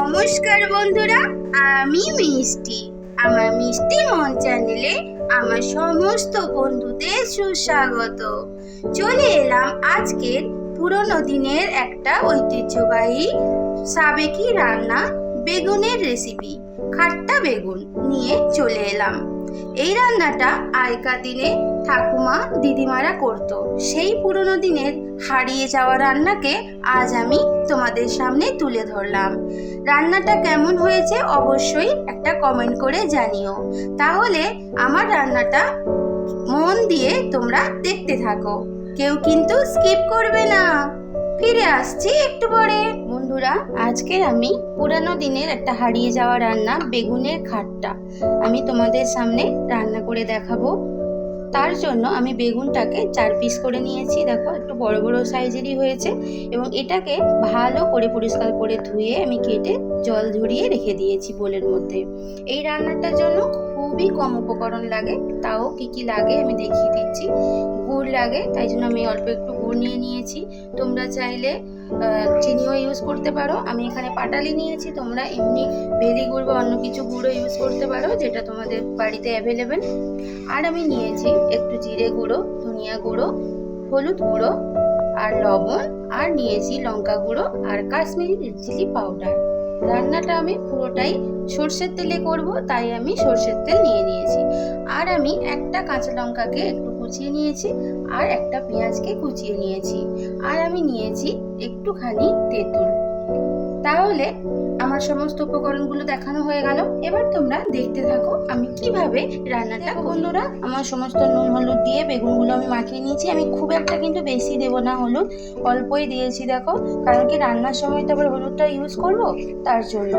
নমস্কার বন্ধুরা, আমি মিষ্টি। আমার মিষ্টি মন চ্যানেলে আমার সমস্ত বন্ধুদের সুস্বাগত। চলে এলাম আজকের পুরনো দিনের একটা ঐতিহ্যবাহী সাবেকি রান্না বেগুনের রেসিপি খাট্টা বেগুন নিয়ে চলে এলাম। এই রান্নাটা আগেকার দিনে ঠাকুমা, দিদিমারা করতো। সেই পুরনো দিনের হারিয়ে যাওয়া রান্নাকে আজ আমি তোমাদের সামনে তুলে ধরলাম। রান্নাটা কেমন হয়েছে অবশ্যই একটা কমেন্ট করে জানিও। তাহলে আমার রান্নাটা মন দিয়ে তোমরা দেখতে থাকো। কেউ কিন্তু স্কিপ করবে না। ফিরে আসছি একটু পরে। বন্ধুরা, আজকে আমি পুরানো দিনের একটা হারিয়ে যাওয়া রান্না, বেগুনের খাটটা আমি তোমাদের সামনে রান্না করে দেখাবো। তার জন্য আমি বেগুনটাকে চার পিস করে নিয়েছি, দেখো একটু বড় বড় সাইজেরই হয়েছে এবং এটাকে ভালো করে পরিষ্কার করে ধুয়ে আমি কেটে জল ঝরিয়ে রেখে দিয়েছি বোলের মধ্যে। এই রান্নাটার জন্য খুবই কম উপকরণ লাগে, তাও কি কি লাগে আমি দেখিয়ে দিচ্ছি। গুড় লাগে, তাই জন্য আমি অল্প একটু গুড় নিয়ে নিয়েছি। তোমরা চাইলে চিনিও ইউজ করতে পারো। আমি এখানে পাটালি নিয়েছি, তোমরা এমনি ভেলি গুড় বা অন্য কিছু গুঁড়ো ইউজ করতে পারো, যেটা তোমাদের বাড়িতে অ্যাভেলেবেল আর আমি নিয়েছি একটু জিরে গুঁড়ো, ধনিয়া গুঁড়ো, হলুদ গুঁড়ো আর লবণ, আর নিয়েছি লঙ্কা গুঁড়ো আর কাশ্মীরি রেড চিলি পাউডার রান্নাটা আমি পুরোটাই সর্ষের তেলে করব, তাই আমি সর্ষের তেল নিয়ে নিয়েছি। আর আমি একটা কাঁচা লঙ্কাকে একটু কুচিয়ে নিয়েছি, আর একটা পেঁয়াজকে কুচিয়ে নিয়েছি। আমি নিয়েছি একটুখানি তেঁতুল। তাহলে আমার সমস্ত উপকরণগুলো দেখানো হয়ে গেল। এবার তোমরা দেখতে থাকো আমি কীভাবে রান্নাটা বন্ধুরা, আমার সমস্ত নুন, হলুদ দিয়ে বেগুনগুলো আমি মাখিয়ে নিয়েছি। আমি খুব একটা কিন্তু বেশি দেবো না হলুদ, অল্পই দিয়েছি দেখো। কারণ কি রান্নার সময় তো আবার হলুদটা ইউজ করব তার জন্য।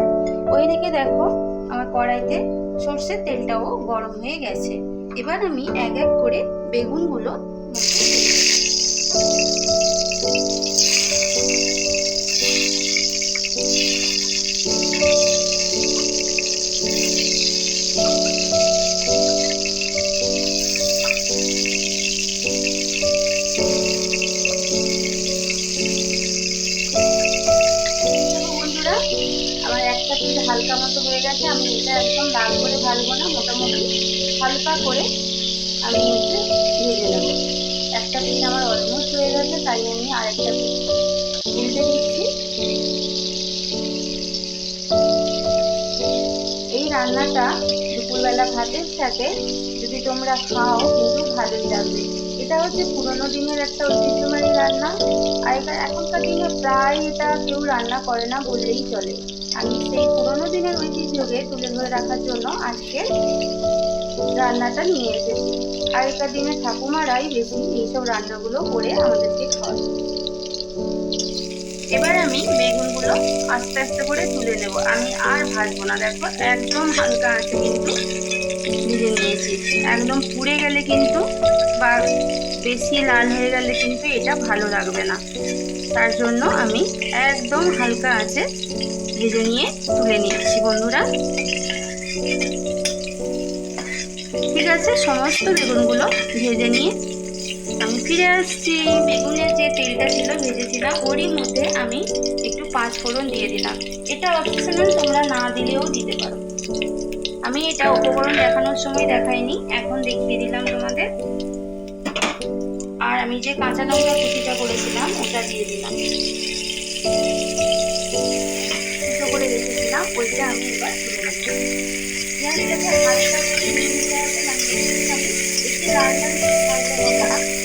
ওইদিকে দেখো আমার কড়াইতে সর্ষের তেলটাও গরম হয়ে গেছে। এবার আমি এক এক করে বেগুনগুলো ছেড়ে মতো আমি এটা একদম লাল করে ভাজবো না, মোটামুটি হালকা করে আমি হচ্ছে ভেজে নেব। একটা পিস আমার অলমোস্ট হয়ে গেছে, তাই আমি আরেকটা পিঠ ভেজে দিচ্ছি এই রান্নাটা দুপুরবেলা ভাতের সাথে যদি তোমরা খাও, কিন্তু ভালোই লাগবে এটা হচ্ছে পুরোনো দিনের একটা ঐতিহ্যবাহী রান্না। আর এটা এখনকার দিনে প্রায় এটা কেউ রান্না করে না বললেই চলে। আমি সেই পুরোনো দিনের ঐতিহ্যকে তুলে ধরে রাখার জন্য আজকে রান্নাটা নিয়ে এসেছি। আগেকার দিনে ঠাকুমারাই বেশি এইসব রান্নাগুলো করে আমাদেরকে খাওয়ায়। এবার আমি বেগুনগুলো আস্তে আস্তে করে তুলে নেব। আমি আর ভাজবো না, দেখো একদম হালকা আছে কিন্তু। ভেজে নিয়েছি একদম পুড়ে গেলে কিন্তু বা বেশি লাল হয়ে গেলে কিন্তু এটা ভালো লাগবে না। তার জন্য আমি একদম হালকা আছে ভেজে নিয়ে তুলে নিচ্ছি বন্ধুরা। ঠিক আছে, সমস্ত বেগুনগুলো ভেজে নিয়ে আমি ফিরে আসছি। বেগুনের যে তেলটা ছিল ভেজেছিলাম ওরই মধ্যে আমি একটু পাঁচ ফোড়ন দিয়ে দিলাম। এটা অপশনাল তোমরা না দিলেও দিতে পারো। আমি এটা উপকরণ দেখানোর সময় দেখাইনি, এখন দেখিয়ে দিলাম তোমাদের। আর আমি যে কাঁচা লঙ্কা কুচিটা করেছিলাম, ওটা দিয়ে দিলাম। করে রেখেছিলাম, ওইটা আমি এবার হালকা করে একটু লাল লাল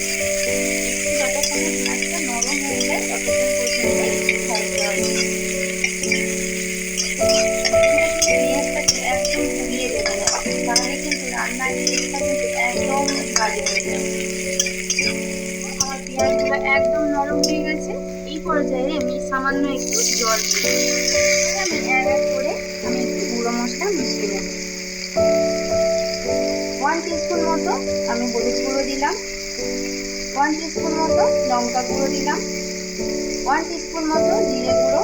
এই পর্যায়ে আমি সামান্য একটু জল আমি এক করে আমি একটু গুঁড়ো মশলা মিশিয়ে নেব। ওয়ান টিস্পুন মতো আমি হলুদ গুঁড়ো দিলাম। ওয়ান টিস্পুন মতো লঙ্কা গুঁড়ো দিলাম। ওয়ান টিস্পুন মতো জিরে গুঁড়ো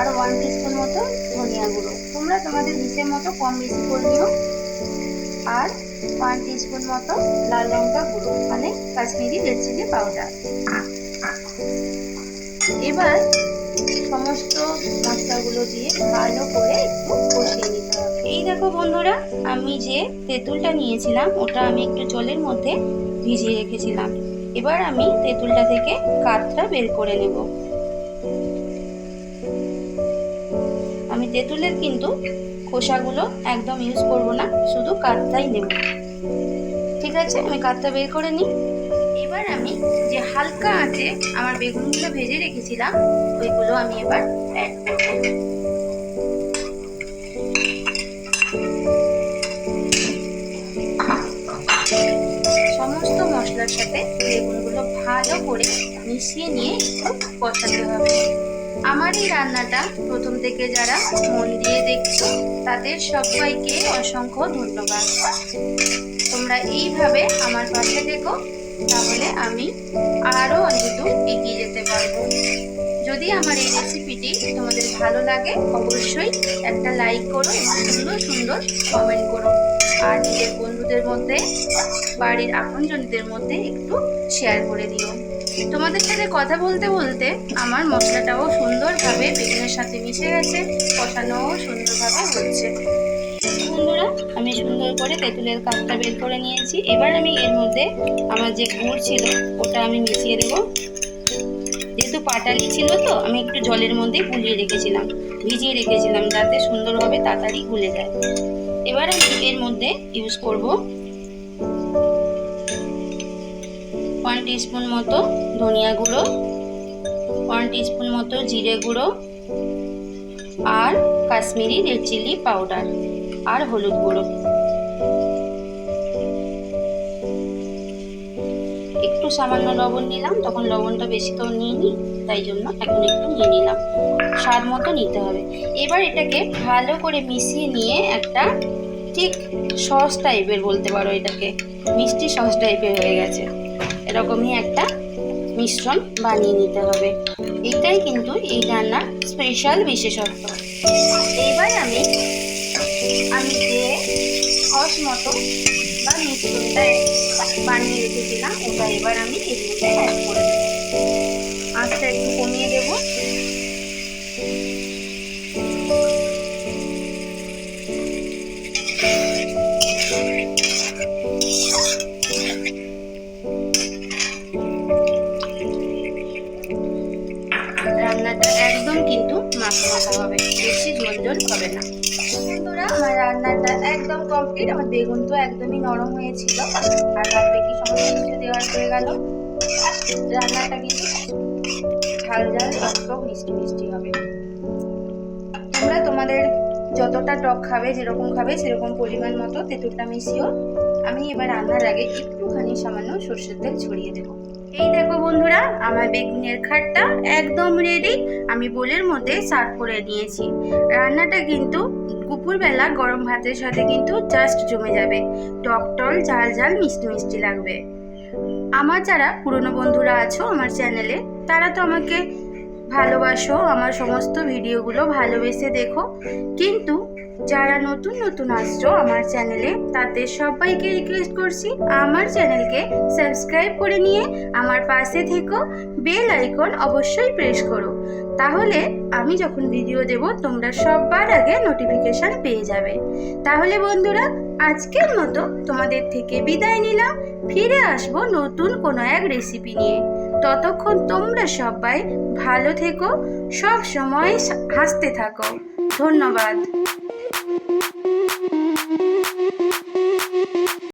আর ওয়ান টিস্পুন মতো ধনিয়া গুঁড়ো। তোমরা তোমাদের হিসেব মতো কম বেশি করে আর ওয়ান টিস্পুন মতো লাল লঙ্কা গুঁড়ো মানে কাশ্মীরি রেড চিলি পাউডার এবার সমস্ত মশলাগুলো দিয়ে ভালো করে একটু কষিয়ে নিতে হবে। এই দেখো বন্ধুরা, আমি যে তেঁতুলটা নিয়েছিলাম, ওটা আমি একটু জলের মধ্যে ভিজিয়ে রেখেছিলাম। এবার আমি তেঁতুলটা থেকে কাঠটা বের করে নেব। আমি তেঁতুলের কিন্তু খোসাগুলো একদম ইউজ করব না, শুধু কাঠটাই নেব। ঠিক আছে? আমি কাঠটা বের করে নিই। এবার আমি যে হালকা আঁচে আমার বেগুনগুলো ভেজে রেখেছিলাম, ওইগুলো আমি এবার অ্যাড করব। সমস্ত মশলার সাথে বেগুনগুলো ভালো করে মিশিয়ে নিয়ে কষাতে হবে। আমার এই রান্নাটা প্রথম থেকে যারা মন দিয়ে দেখছ, তাদের সবাইকে অসংখ্য ধন্যবাদ। তোমরা এইভাবে আমার পাশে দেখো তাহলে আমি আরও দূর এগিয়ে যেতে পারব। যদি আমার এই রেসিপিটি তোমাদের ভালো লাগে, অবশ্যই একটা লাইক করো এবং সুন্দর সুন্দর কমেন্ট করো। আর নিজের বন্ধুদের মধ্যে, বাড়ির আপনজনদের মধ্যে একটু শেয়ার করে দিও। তোমাদের সাথে কথা বলতে বলতে আমার মশলাটাও সুন্দরভাবে বেগুনের সাথে মিশে গেছে, কষানোও সুন্দরভাবে হচ্ছে। বন্ধুরা আমি সুন্দর করে তেঁতুলের কাপটা বের করে নিয়েছি। এবার আমি এর মধ্যে আমার যে গুড় ছিল, ওটা আমি মিশিয়ে দেব। যেহেতু পাটালি ছিল তো, আমি একটু জলের মধ্যে গুলিয়ে রেখেছিলাম। ভিজিয়ে রেখেছিলাম যাতে সুন্দরভাবে তাড়াতাড়ি গুলে যায়। এবার আমি এর মধ্যে ইউজ করব ওয়ান টিস্পুন মতো ধনিয়া গুঁড়ো ওয়ান টিস্পুন মতো জিরে গুঁড়ো আর কাশ্মীরি রেড চিলি পাউডার আর হলুদ গুঁড়ো। একটু সামান্য লবণ নিলাম, তখন লবণটা বেশি তো নিইনি, তাই জন্য এখন একটু নিয়ে নিলাম। স্বাদ মতো নিতে হবে। এবার এটাকে ভালো করে মিশিয়ে নিয়ে একটা ঠিক সস টাইপের বলতে পারো এটাকে, মিষ্টি সস টাইপের হয়ে গেছে। এরকমই একটা মিশ্রণ বানিয়ে নিতে হবে। এটাই কিন্তু এই রান্নার স্পেশাল বিশেষত্ব। এবার আমি আমি যে সস মতো বা মিশ্রণটা বানিয়ে রেখেছিলাম, ওটা এবার আমি এর মধ্যে অ্যাড করে দেবো। একটু কমিয়ে দেবো। রান্নাটা একদম কিন্তু মাখা মাখা হবে, বেশি ঝোল ঝোল হবে না। আমার রান্নাটা একদম কমপ্লিট আমার বেগুন তো একদমই নরম হয়েছিল। আর তারপরে কি সমস্ত কিছু দেওয়ার হয়ে গেল। রান্নাটা কিন্তু ঝাল ঝাল টক মিষ্টি মিষ্টি হবে। তোমরা তোমাদের যতটা টক খাবে, যেরকম খাবে, সেরকম পরিমাণ মতো তেঁতুলটা মিশিও আমি এবার রান্নার আগে একটুখানি সামান্য সর্ষের তেল ছড়িয়ে দেবো। এই দেখো বন্ধুরা, আমার বেগুনের খাটটা একদম রেডি আমি বোলের মধ্যে সার্ভ করে নিয়েছি রান্নাটা কিন্তু দুপুরবেলা গরম ভাতের সাথে কিন্তু জাস্ট জমে যাবে। টক টল, ঝাল ঝাল, মিষ্টি মিষ্টি লাগবে। আমার যারা পুরনো বন্ধুরা আছো আমার চ্যানেলে তারা তো আমাকে ভালোবাসো, আমার সমস্ত ভিডিওগুলো ভালোবেসে দেখো। কিন্তু যারা নতুন নতুন আসছো আমার চ্যানেলে, তাদের সবাইকে রিকোয়েস্ট করছি আমার চ্যানেলকে সাবস্ক্রাইব করে নিয়ে আমার পাশে থেকো বেল আইকন অবশ্যই প্রেস করো। তাহলে আমি যখন ভিডিও দেব, তোমরা সবার আগে নোটিফিকেশান পেয়ে যাবে। তাহলে বন্ধুরা, আজকের মতো তোমাদের থেকে বিদায় নিলাম। ফিরে আসব নতুন কোনো এক রেসিপি নিয়ে। ততক্ষণ তোমরা সবাই ভালো থেকো সব সময় হাসতে থাকো। ধন্যবাদ।